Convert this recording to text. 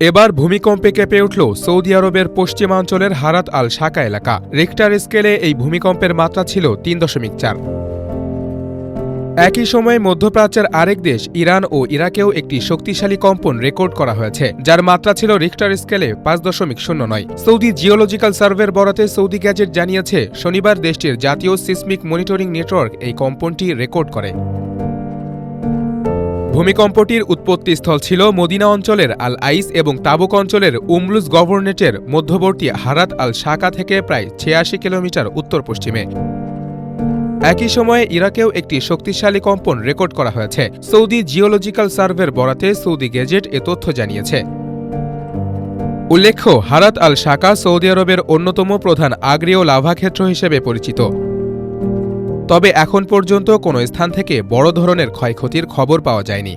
এবার ভূমিকম্পে কেঁপে উঠল সৌদি আরবের পশ্চিমাঞ্চলের হারাত আল শাকা এলাকা। রিক্টার স্কেলে এই ভূমিকম্পের মাত্রা ছিল তিন দশমিক চার। একই সময়ে মধ্যপ্রাচ্যের আরেক দেশ, ইরান ও ইরাকেও একটি শক্তিশালী কম্পন রেকর্ড করা হয়েছে, যার মাত্রা ছিল রিক্টার স্কেলে পাঁচ দশমিক শূন্য নয়। সৌদি জিওলজিক্যাল সার্ভের বরাতে সৌদি গ্যাজেট জানিয়েছে, শনিবার দেশটির জাতীয় সিসমিক মনিটরিং নেটওয়ার্ক এই কম্পনটি রেকর্ড করে। ভূমিকম্পটির উৎপত্তিস্থল ছিল মদিনা অঞ্চলের আল আইস এবং তাবুক অঞ্চলের উমলুস গভর্নেটের মধ্যবর্তী হারাত আল শাকা থেকে প্রায় ছিয়াশি কিলোমিটার উত্তর পশ্চিমে। একই সময়ে ইরাকেও একটি শক্তিশালী কম্পন রেকর্ড করা হয়েছে। সৌদি জিওলজিক্যাল সার্ভের বরাতে সৌদি গেজেট এ তথ্য জানিয়েছে। উল্লেখ্য, হারাত আল শাকা সৌদি আরবের অন্যতম প্রধান আগ্নেয় লাভাক্ষেত্র হিসেবে পরিচিত। তবে এখন পর্যন্ত কোনো স্থান থেকে বড় ধরনের ক্ষয়ক্ষতির খবর পাওয়া যায়নি।